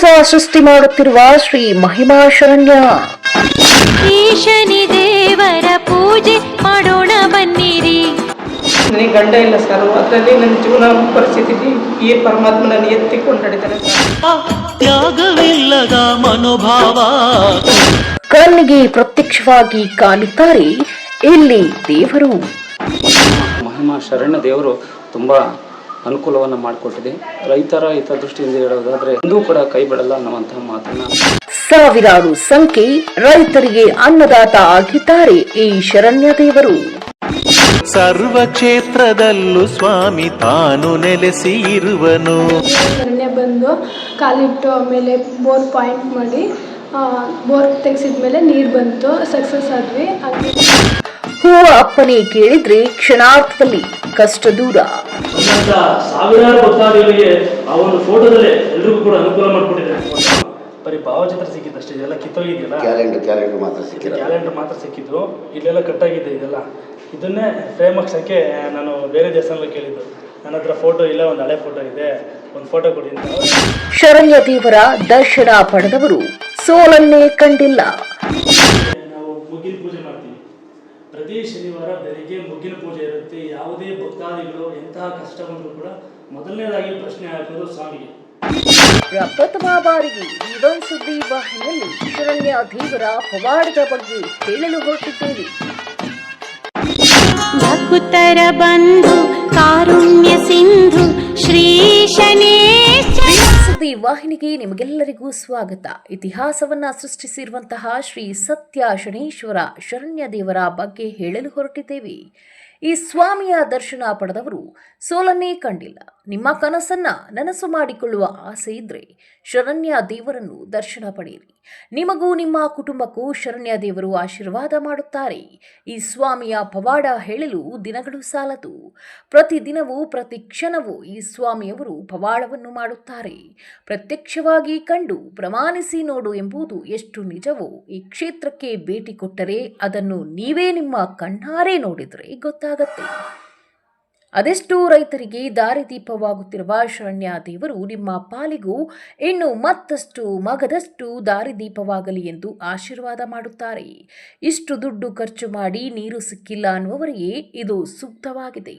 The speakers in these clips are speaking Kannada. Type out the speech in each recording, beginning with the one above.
ಹೊಸ ಸೃಷ್ಟಿ ಮಾಡುತ್ತಿರುವ ಶ್ರೀ ಮಹಿಮಾ ಶರಣ್ಯ ಈಶನಿ ದೇವರ ಪೂಜೆ ಮಾಡೋಣ ಬನ್ನಿರಿ. ನನಗೆ ಗಂಡ ಇಲ್ಲ ಸರ್ ಅದರಲ್ಲಿ ನನ್ನ ಜೀವನ ಪರಿಸ್ಥಿತಿ ಈ ಪರಮಾತ್ಮ ನನ್ನ ಎತ್ತಿಕೊಂಡು ನಡೀತಾನೆ ತ್ಯಾಗವಿಲ್ಲದ ಮನೋಭಾವ. ಕಣ್ಣಿಗೆ ಪ್ರತ್ಯಕ್ಷವಾಗಿ ಕಾಣುತ್ತಾರೆ ಇಲ್ಲಿ ದೇವರು. ಮಹಿಮಾ ಶರಣ್ಯ ದೇವರು ತುಂಬ ಅನುಕೂಲವನ್ನು ಮಾಡಿಕೊಟ್ಟಿದೆ. ರೈತರ ಹಿತದೃಷ್ಟಿಯಿಂದ ಹೇಳೋದಾದ್ರೆ ಎಂದೂ ಕೂಡ ಕೈ ಬಿಡಲ್ಲ ಅನ್ನುವಂತಹ ಮಾತನ್ನ ಸಾವಿರಾರು ಸಂಖ್ಯೆ ರೈತರಿಗೆ ಅನ್ನದಾತ ಆಗಿದ್ದಾರೆ ಈ ಶರಣ್ಯ ದೇವರು. ಸರ್ವ ಕ್ಷೇತ್ರದಲ್ಲೂ ಸ್ವಾಮಿ ತಾನು ನೆಲೆಸಿ ಇರುವನು. ಶರಣ್ಯ ಬಂದು ಕಾಲಿಟ್ಟು ಆಮೇಲೆ ಬೋರ್ ಪಾಯಿಂಟ್ ಮಾಡಿ ಆ, ಬೋರ್ ತೆಗೆಸಿದ್ಮೇಲೆ ನೀರು ಬಂತು ಸಕ್ಸಸ್ ಆದ್ವಿ. ಹಾಗೆ ಹೂವ ಅಪ್ಪನೇ ಕೇಳಿದ್ರೆ ಕ್ಷಣಾರ್ಥದಲ್ಲಿ ಕಷ್ಟ ದೂರ. ಸಾವಿರಾರು ಭಕ್ತಾದಿಗಳಿಗೆ ಆ ಒಂದು ಫೋಟೋದಲ್ಲೇ ಎಲ್ರಿಗೂ ಕೂಡ ಅನುಕೂಲ ಮಾಡಿಕೊಟ್ಟಿದ್ದಾರೆ ಬರೀ ಭಾವಚಿತ್ರ ಸಿಕ್ಕಿದ್ದಷ್ಟೇ ಇದೆಲ್ಲ ಕಿತ್ತೋಗಿದೆಯಲ್ಲ? ಕ್ಯಾಲೆಂಡರ್ ಕ್ಯಾಲೆಂಡರ್ ಮಾತ್ರ ಸಿಕ್ಕಿಲ್ಲ ಕ್ಯಾಲೆಂಡರ್ ಮಾತ್ರ ಸಿಕ್ಕಿದ್ದು ಇಲ್ಲೆಲ್ಲ ಕಟ್ಟಾಗಿದೆ ಇದೆಲ್ಲ. ಇದನ್ನೇ ಫ್ರೇಮ್ ಹಾಕ್ಸೋಕ್ಕೆ ನಾನು ಬೇರೆ ದೇವಸ್ಥಾನದಲ್ಲಿ ಕೇಳಿದ್ದು. ನನ್ನ ಹತ್ರ ಫೋಟೋ ಇಲ್ಲ ಒಂದು ಹಳೆ ಫೋಟೋ ಇದೆ ಒಂದು ಫೋಟೋ ಕೊಡಿ ಅಂತ. ಶರಣ್ಯ ದೇವರ ದರ್ಶನ ಪಡೆದವರು ಸೋಲನ್ನೇ ಕಂಡಿಲ್ಲ ನಾವು ಮುಗ್ಗಿನ ಪೂಜೆ ಮಾಡ್ತೀವಿ ಪ್ರತಿ ಶನಿವಾರ ಬೆಳಿಗ್ಗೆ ಮುಗ್ಗಿನ ಪೂಜೆ ಇರುತ್ತೆ. ಯಾವುದೇ ಭಕ್ತಾದಿಗಳು ಎಂತಹ ಕಷ್ಟ ಬಂದರೂ ಕೂಡ ಮೊದಲನೇದಾಗಿ ಪ್ರಶ್ನೆ ಹಾಕೋದು ಸ್ವಾಮಿಗೆ. ಪ್ರಪ್ರಥಮ ಬಾರಿಗೆ ಜೀವನ್ ಸುದ್ದಿ ವಾಹಿನಿಯಲ್ಲಿ ಶರಣ್ಯ ದೇವರ ಪವಾಡದ ಬಗ್ಗೆ ಹೇಳಲು ಹೊರಟಿದ್ದೇವೆ. ಭಕ್ತರ ಬಂಧು ವಾಹಿನಿಗೆ ನಿಮಗೆಲ್ಲರಿಗೂ ಸ್ವಾಗತ. ಇತಿಹಾಸವನ್ನ ಸೃಷ್ಟಿಸಿರುವಂತಹ ಶ್ರೀ ಸತ್ಯ ಶನೇಶ್ವರ ಶರಣ್ಯ ದೇವರ ಬಗ್ಗೆ ಹೇಳಲು ಹೊರಟಿದ್ದೇವೆ. ಈ ಸ್ವಾಮಿಯ ದರ್ಶನ ಪಡೆದವರು ಸೋಲನ್ನೇ ಕಂಡಿಲ್ಲ. ನಿಮ್ಮ ಕನಸನ್ನ ನನಸು ಮಾಡಿಕೊಳ್ಳುವ ಆಸೆ ಇದ್ರೆ ಶರಣ್ಯ ದೇವರನ್ನು ದರ್ಶನ ಪಡೆಯಿರಿ. ನಿಮಗೂ ನಿಮ್ಮ ಕುಟುಂಬಕ್ಕೂ ಶರಣ್ಯ ದೇವರು ಆಶೀರ್ವಾದ ಮಾಡುತ್ತಾರೆ. ಈ ಸ್ವಾಮಿಯ ಪವಾಡ ಹೇಳಲು ದಿನಗಳು ಸಾಲದು. ಪ್ರತಿದಿನವೂ, ಪ್ರತಿ ಕ್ಷಣವೂ ಈ ಸ್ವಾಮಿಯವರು ಪವಾಡವನ್ನು ಮಾಡುತ್ತಾರೆ. ಪ್ರತ್ಯಕ್ಷವಾಗಿ ಕಂಡು ಪ್ರಮಾಣಿಸಿ ನೋಡು ಎಂಬುದು ಎಷ್ಟು ನಿಜವೋ, ಈ ಕ್ಷೇತ್ರಕ್ಕೆ ಭೇಟಿ ಕೊಟ್ಟರೆ ಅದನ್ನು ನೀವೇ ನಿಮ್ಮ ಕಣ್ಣಾರೆ ನೋಡಿದರೆ ಗೊತ್ತಾಗತ್ತೆ. ಅದೆಷ್ಟೋ ರೈತರಿಗೆ ದಾರಿದೀಪವಾಗುತ್ತಿರುವ ಶರಣ್ಯ ದೇವರು ನಿಮ್ಮ ಪಾಲಿಗೂ ಇನ್ನು ಮತ್ತಷ್ಟು ಮಗದಷ್ಟು ದಾರಿದೀಪವಾಗಲಿ ಎಂದು ಆಶೀರ್ವಾದ ಮಾಡುತ್ತಾರೆ. ಇಷ್ಟು ದುಡ್ಡು ಖರ್ಚು ಮಾಡಿ ನೀರು ಸಿಕ್ಕಿಲ್ಲ ಅನ್ನುವವರಿಗೆ ಇದು ಸೂಕ್ತವಾಗಿದೆ.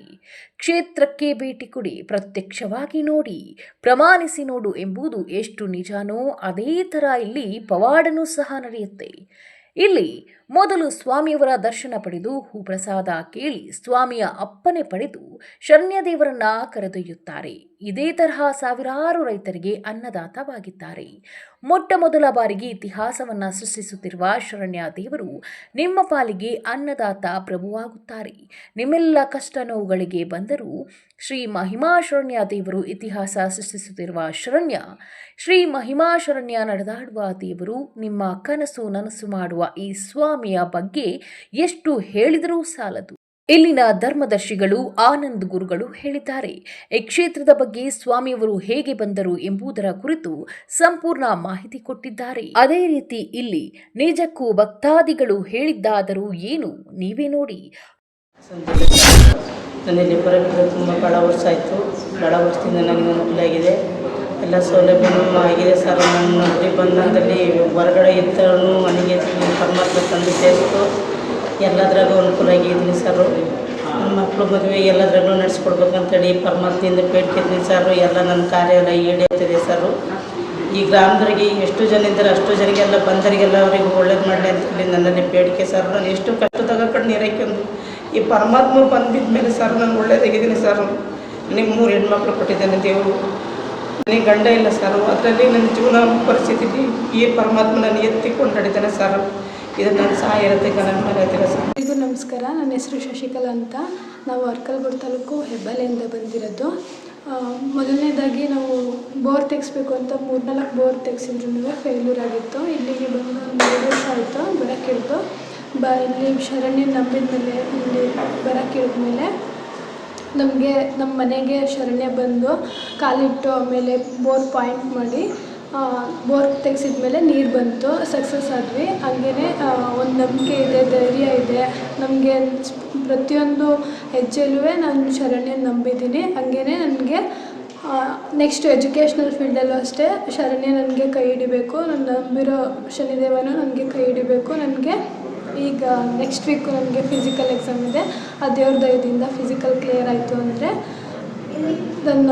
ಕ್ಷೇತ್ರಕ್ಕೆ ಭೇಟಿ ಕೊಡಿ, ಪ್ರತ್ಯಕ್ಷವಾಗಿ ನೋಡಿ, ಪ್ರಮಾಣಿಸಿ ನೋಡು ಎಂಬುದು ಎಷ್ಟು ನಿಜಾನೋ ಅದೇ ಥರ ಇಲ್ಲಿ ಪವಾಡನೂ ಸಹ ನಡೆಯುತ್ತೆ. ಇಲ್ಲಿ ಮೊದಲು ಸ್ವಾಮಿಯವರ ದರ್ಶನ ಪಡೆದು ಹೂಪ್ರಸಾದ ಕೇಳಿ ಸ್ವಾಮಿಯ ಅಪ್ಪನೆ ಪಡೆದು ಶರಣ್ಯದೇವರನ್ನ ಕರೆದೊಯ್ಯುತ್ತಾರೆ. ಇದೇ ತರಹ ಸಾವಿರಾರು ರೈತರಿಗೆ ಅನ್ನದಾತವಾಗಿದ್ದಾರೆ. ಮೊಟ್ಟ ಮೊದಲ ಬಾರಿಗೆ ಇತಿಹಾಸವನ್ನ ಸೃಷ್ಟಿಸುತ್ತಿರುವ ಶರಣ್ಯ ದೇವರು ನಿಮ್ಮ ಪಾಲಿಗೆ ಅನ್ನದಾತ ಪ್ರಭುವಾಗುತ್ತಾರೆ. ನಿಮ್ಮೆಲ್ಲ ಕಷ್ಟ ನೋವುಗಳಿಗೆ ಬಂದರೂ ಶ್ರೀ ಮಹಿಮಾ ಶರಣ್ಯ ದೇವರು ಇತಿಹಾಸ ಸೃಷ್ಟಿಸುತ್ತಿರುವ ಶರಣ್ಯ, ಶ್ರೀ ಮಹಿಮಾ ಶರಣ್ಯ ನಡೆದಾಡುವ ದೇವರು ನಿಮ್ಮ ಕನಸು ನನಸು ಮಾಡುವ ಈ ಸ್ವಾಮಿಯ ಬಗ್ಗೆ ಎಷ್ಟು ಹೇಳಿದರೂ ಸಾಲದು. ಇಲ್ಲಿನ ಧರ್ಮದರ್ಶಿಗಳು, ಆನಂದ್ ಗುರುಗಳು ಹೇಳಿದ್ದಾರೆ. ಈ ಕ್ಷೇತ್ರದ ಬಗ್ಗೆ ಸ್ವಾಮಿಯವರು ಹೇಗೆ ಬಂದರು ಎಂಬುದರ ಕುರಿತು ಸಂಪೂರ್ಣ ಮಾಹಿತಿ ಕೊಟ್ಟಿದ್ದಾರೆ. ಅದೇ ರೀತಿ ಇಲ್ಲಿ ನಿಜಕ್ಕೂ ಭಕ್ತಾದಿಗಳು ಹೇಳಿದ್ದಾದರೂ ಏನು ನೀವೇ ನೋಡಿ. ಬರೋಕ್ಕೆ ತುಂಬ ವರ್ಷ ಆಯಿತು. ಭಾಳ ವರ್ಷದಿಂದ ನನಗೆ ಅನುಕೂಲ ಎಲ್ಲ ಸೌಲಭ್ಯನೂ ಆಗಿದೆ ಸರ್. ನನ್ನ ಮದುವೆ ಬಂದಲ್ಲಿ ಹೊರಗಡೆ ಇದ್ದರೂ ಮನೆಗೆ ಪರಮಾತ್ಮ ತಂದು ಸೇರಿಸ್ತು. ಎಲ್ಲದ್ರಾಗೂ ಅನುಕೂಲ ಆಗಿದ್ದೀನಿ ಸರ್. ನನ್ನ ಮಕ್ಕಳು ಮದುವೆ ಎಲ್ಲದ್ರಾಗೂ ನಡೆಸ್ಕೊಡ್ಬೇಕಂತೇಳಿ ಪರಮಾತ್ಮೆಯಿಂದ ಬೇಡ್ತಿದ್ದೀನಿ ಸರ್. ಎಲ್ಲ ನನ್ನ ಕಾರ್ಯ ಎಲ್ಲ ಈಡೇರ್ತಿದೆ ಸರ್. ಈ ಗ್ರಾಮದವ್ರಿಗೆ ಎಷ್ಟು ಜನ ಇದ್ದಾರೆ, ಅಷ್ಟು ಜನಗೆಲ್ಲ ಬಂದರಿಗೆಲ್ಲ ಅವರಿಗೆ ಒಳ್ಳೇದು ಮಾಡಲಿ ಅಂತೇಳಿ ನನ್ನಲ್ಲಿ ಬೇಡಿಕೆ ಸರ್. ನಾನು ಎಷ್ಟು ಕಷ್ಟದಾಗ ಕಣ್ಣು ನೀರಕ್ಕೆಂದು ಈ ಪರಮಾತ್ಮ ಬಂದಿದ್ದ ಮೇಲೆ ಸರ್, ನಾನು ಒಳ್ಳೇದಾಗಿದ್ದೀನಿ ಸರ್. ನಿಮ್ಮ ಮೂರು ಹೆಣ್ಮಕ್ಳು ಕೊಟ್ಟಿದ್ದೇನೆ ದೇವರು. ನನಗೆ ಗಂಡ ಇಲ್ಲ ಸರ್, ಅದರಲ್ಲಿ ನನ್ನ ಜೀವನ ಪರಿಸ್ಥಿತಿ ಈ ಪರಮಾತ್ಮ ನಾನು ಎತ್ತಿಕೊಂಡು ನಡೀತಾನೆ ಸರ್. ಇದು ನನ್ನ ಸಹಾಯ ಇರುತ್ತೆ ಮೇಲೆ ಸರ್. ಇದು ನಮಸ್ಕಾರ, ನನ್ನ ಹೆಸರು ಶಶಿಕಲಾ ಅಂತ. ನಾವು ಅರ್ಕಲ್ಗೂಡು ತಾಲೂಕು ಹೆಬ್ಬಾಲೆಯಿಂದ ಬಂದಿರೋದು. ಮೊದಲನೇದಾಗಿ ನಾವು ಬೋರ್ ತೆಗಿಸ್ಬೇಕು ಅಂತ ಮೂರ್ನಾಲ್ಕು ಬೋರ್ ತೆಗ್ಸಿದ್ರು ಫೇಲ್ಯೂರ್ ಆಗಿತ್ತು ಇಲ್ಲಿಗೆ ಬಂದು ಎರಡು ವರ್ಷ ಆಯಿತು ಬರೋಕ್ಕಿಳ್ದು ಬ, ಇಲ್ಲಿ ಶರಣ್ಯ ನಂಬಿದ ಮೇಲೆ, ಇಲ್ಲಿ ಬರೋಕ್ಕೆ ಮೇಲೆ ನಮಗೆ ನಮ್ಮ ಮನೆಗೆ ಶರಣ್ಯ ಬಂದು ಕಾಲಿಟ್ಟು ಆಮೇಲೆ ಬೋರ್ ಪಾಯಿಂಟ್ ಮಾಡಿ ಬೋರ್ ತೆಗ್ಸಿದ ಮೇಲೆ ನೀರು ಬಂತು, ಸಕ್ಸಸ್ ಆದ್ವಿ. ಹಾಗೇ ಒಂದು ನಂಬಿಕೆ ಇದೆ, ಧೈರ್ಯ ಇದೆ. ನಮಗೆ ಪ್ರತಿಯೊಂದು ಹೆಜ್ಜೆಲೂ ನಾನು ಶರಣ್ಯ ನಂಬಿದ್ದೀನಿ ಹಾಗೇ ನನಗೆ ನೆಕ್ಸ್ಟ್ ಎಜುಕೇಷ್ನಲ್ ಫೀಲ್ಡಲ್ಲೂ ಅಷ್ಟೇ ಶರಣ್ಯ ನನಗೆ ಕೈ ಹಿಡಿಬೇಕು. ನಾನು ನಂಬಿರೋ ಶನಿದೇವನು ನನಗೆ ಕೈ ಹಿಡಿಬೇಕು. ನನಗೆ ಈಗ ನೆಕ್ಸ್ಟ್ ವೀಕು ನನಗೆ ಫಿಸಿಕಲ್ ಎಕ್ಸಾಮ್ ಇದೆ. ಆ ದೇವ್ರ ದಯದಿಂದ ಫಿಸಿಕಲ್ ಕ್ಲಿಯರ್ ಆಯಿತು ಅಂದರೆ ನನ್ನ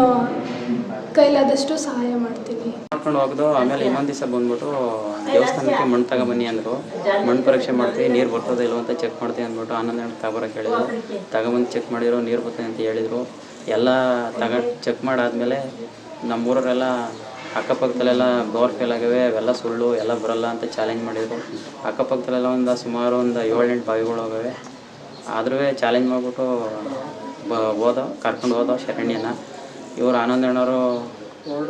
ಕೈಲಾದಷ್ಟು ಸಹಾಯ ಮಾಡ್ತೀನಿ. ಕರ್ಕೊಂಡು ಹೋಗೋದು, ಆಮೇಲೆ ಇನ್ನೊಂದು ದಿವಸ ಬಂದ್ಬಿಟ್ಟು ದೇವಸ್ಥಾನಕ್ಕೆ ಮಣ್ಣು ತಗೊಬನ್ನಿ ಅಂದರು. ಮಣ್ಣು ಪರೀಕ್ಷೆ ಮಾಡ್ತೀವಿ, ನೀರು ಬರ್ತದೆ ಇಲ್ಲೋ ಅಂತ ಚೆಕ್ ಮಾಡ್ತೀವಿ ಅಂದ್ಬಿಟ್ಟು ಆನಂದ ತಗೊಬರಕ್ಕೆ ಹೇಳಿದ್ರು ತಗೊಬಂದು ಚೆಕ್ ಮಾಡಿರೋ ನೀರು ಬರ್ತದೆ ಅಂತ ಹೇಳಿದರು. ಎಲ್ಲ ತಗ ಚೆಕ್ ಮಾಡಾದ್ಮೇಲೆ ನಮ್ಮೂರವರೆಲ್ಲ ಅಕ್ಕಪಕ್ಕದಲ್ಲೆಲ್ಲ ಬೋರ್ ಫೇಲ್ ಆಗಿವೆ, ಅವೆಲ್ಲ ಸುಳ್ಳು, ಎಲ್ಲ ಬರಲ್ಲ ಅಂತ ಚಾಲೆಂಜ್ ಮಾಡಿದರು. ಅಕ್ಕಪಕ್ಕದಲ್ಲೆಲ್ಲ ಒಂದು ಸುಮಾರು ಒಂದು ಏಳೆಂಟು ಬಾವಿಗಳು ಹೋಗವೆ ಆದ್ರೂ ಚಾಲೆಂಜ್ ಮಾಡಿಬಿಟ್ಟು, ಬ, ಹೋದ, ಕರ್ಕೊಂಡು ಹೋದ ಶರಣ್ಯನ. ಇವರು ಆನಂದಣ್ಣವರು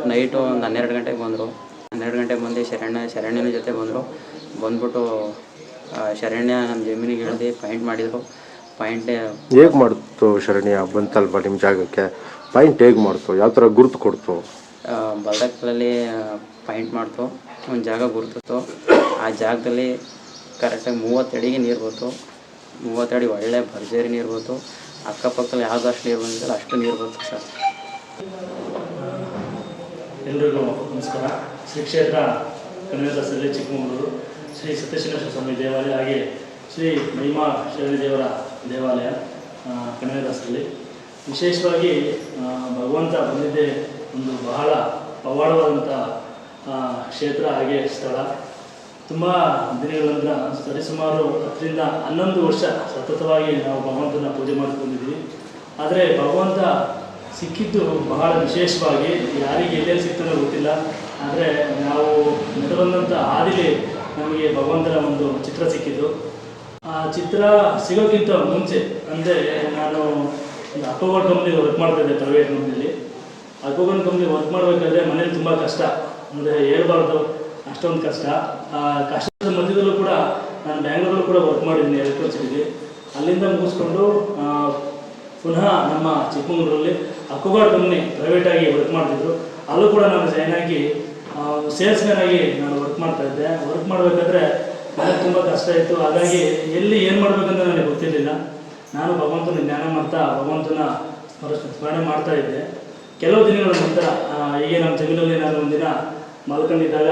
ನೈಟು ಒಂದು ಹನ್ನೆರಡು ಗಂಟೆಗೆ ಬಂದರು. ಹನ್ನೆರಡು ಗಂಟೆಗೆ ಬಂದು ಶರಣ್ಯ, ಶರಣ್ಯನ ಜೊತೆ ಬಂದರು. ಬಂದ್ಬಿಟ್ಟು ಶರಣ್ಯ ನಮ್ಮ ಜಮೀನಿಗೆ ಇಳಿದು ಪಾಯಿಂಟ್ ಮಾಡಿದರು. ಪಾಯಿಂಟ್ ಹೇಗೆ ಮಾಡ್ತು ಶರಣ್ಯ ಬಂತಲ್ವ ನಿಮ್ಮ ಜಾಗಕ್ಕೆ? ಪಾಯಿಂಟ್ ಹೇಗೆ ಮಾಡ್ತು? ಯಾವ ಥರ ಗುರುತು ಕೊಡ್ತು? ಬಲ್ದಕ್ಕಲ್ಲಿ ಪಾಯಿಂಟ್ ಮಾಡ್ತು, ಒಂದು ಜಾಗ ಗುರ್ತಿತ್ತು. ಆ ಜಾಗದಲ್ಲಿ ಕರೆಕ್ಟಾಗಿ ಮೂವತ್ತಡಿಗೆ ನೀರು ಬಂತು ಅಡಿ ಒಳ್ಳೆ ಭರ್ಜರಿ ನೀರು ಬಂತು ಅಕ್ಕಪಕ್ಕದಲ್ಲಿ ಯಾವ್ದು ಅಷ್ಟು ನೀರು ಬಂದಿಲ್ಲ, ಅಷ್ಟು ನೀರು ಬಂತು ಸರ್. ಎಲ್ರಿಗೂ ನಮಸ್ಕಾರ. ಶ್ರೀ ಕ್ಷೇತ್ರ ಕನ್ನಡದಲ್ಲಿ ಚಿಕ್ಕಮಗಳೂರು. ಶ್ರೀ ಸತ್ಯಶಿನೇಶ್ವರ ಸ್ವಾಮಿ ದೇವಾಲಯ ಹಾಗೆ ಶ್ರೀ ಮಹಿಮಾ ಶರಣಿ ದೇವರ ದೇವಾಲಯ ಕನ್ನಡದಲ್ಲಿ ವಿಶೇಷವಾಗಿ ಭಗವಂತ ಬಂದಿದ್ದೇ ಒಂದು ಬಹಳ ಪವಾಡವಾದಂಥ ಕ್ಷೇತ್ರ ಹಾಗೆ ಸ್ಥಳ. ತುಂಬ ದಿನಗಳ ನಂತರ ಸರಿಸುಮಾರು ಹತ್ತರಿಂದ ಹನ್ನೊಂದು ವರ್ಷ ಸತತವಾಗಿ ನಾವು ಭಗವಂತನ ಪೂಜೆ ಮಾಡಿಕೊಂಡಿದ್ದೀವಿ ಆದರೆ ಭಗವಂತ ಸಿಕ್ಕಿದ್ದು ಬಹಳ ವಿಶೇಷವಾಗಿ ಯಾರಿಗೆ ಎಲ್ಲೆಲ್ಲಿ ಸಿಗ್ತಾರೋ ಗೊತ್ತಿಲ್ಲ. ಆದರೆ ನಾವು ನಡೆದಂಥ ಹಾದಿಲಿ ನಮಗೆ ಭಗವಂತನ ಒಂದು ಚಿತ್ರ ಸಿಕ್ಕಿದ್ದು. ಆ ಚಿತ್ರ ಸಿಗೋಕ್ಕಿಂತ ಮುಂಚೆ, ಅಂದರೆ ನಾನು ಅಕ್ಕೋಗಲ್ ಕಂಪ್ನಿ ವರ್ಕ್ ಮಾಡ್ತಾಯಿದ್ದೆ ಪ್ರೈವೇಟ್ ಕಂಪ್ನಿಲಿ ಅಕ್ಕೋಗಲ್ ಕಂಪ್ನಿ ವರ್ಕ್ ಮಾಡಬೇಕಾದ್ರೆ ಮನೇಲಿ ತುಂಬ ಕಷ್ಟ. ಅಂದರೆ ಹೇಳ್ಬಾರ್ದು, ಅಷ್ಟೊಂದು ಕಷ್ಟ. ಆ, ಕಷ್ಟದ ಮಧ್ಯದಲ್ಲೂ ಕೂಡ ನಾನು ಬ್ಯಾಂಗ್ಳೂರಲ್ಲೂ ಕೂಡ ವರ್ಕ್ ಮಾಡಿದ್ದೀನಿ ಎಲೆಕ್ಟ್ರಿಸಿಟಿಗೆ ಅಲ್ಲಿಂದ ಮುಗಿಸ್ಕೊಂಡು ಪುನಃ ನಮ್ಮ ಚಿಕ್ಕಮಗಳೂರಲ್ಲಿ ಅಕ್ಕೋಗಾಡ್ ಕಂಪ್ನಿ ಪ್ರೈವೇಟಾಗಿ ವರ್ಕ್ ಮಾಡ್ತಿದ್ರು. ಅಲ್ಲೂ ಕೂಡ ನಾನು ಜಾಯ್ನ್ ಆಗಿ ಸೇಲ್ಸ್ಮ್ಯಾನ್ ಆಗಿ ನಾನು ವರ್ಕ್ ಮಾಡ್ತಾ ಇದ್ದೆ. ವರ್ಕ್ ಮಾಡಬೇಕಾದ್ರೆ ನನಗೆ ತುಂಬ ಕಷ್ಟ ಇತ್ತು. ಹಾಗಾಗಿ ಎಲ್ಲಿ ಏನು ಮಾಡಬೇಕಂತ ನನಗೆ ಗೊತ್ತಿರಲಿಲ್ಲ. ನಾನು ಭಗವಂತನ ಜ್ಞಾನ ಮಾಡ್ತಾ ಭಗವಂತನ ಸ್ಮರ- ಸ್ಮರಣೆ ಮಾಡ್ತಾ ಇದ್ದೆ. ಕೆಲವು ದಿನಗಳ ನಂತರ ಹೀಗೆ ನಮ್ಮ ಜಮೀನಲ್ಲಿ ನಾನು ಒಂದಿನ ಮಲ್ಕೊಂಡಿದ್ದಾಗ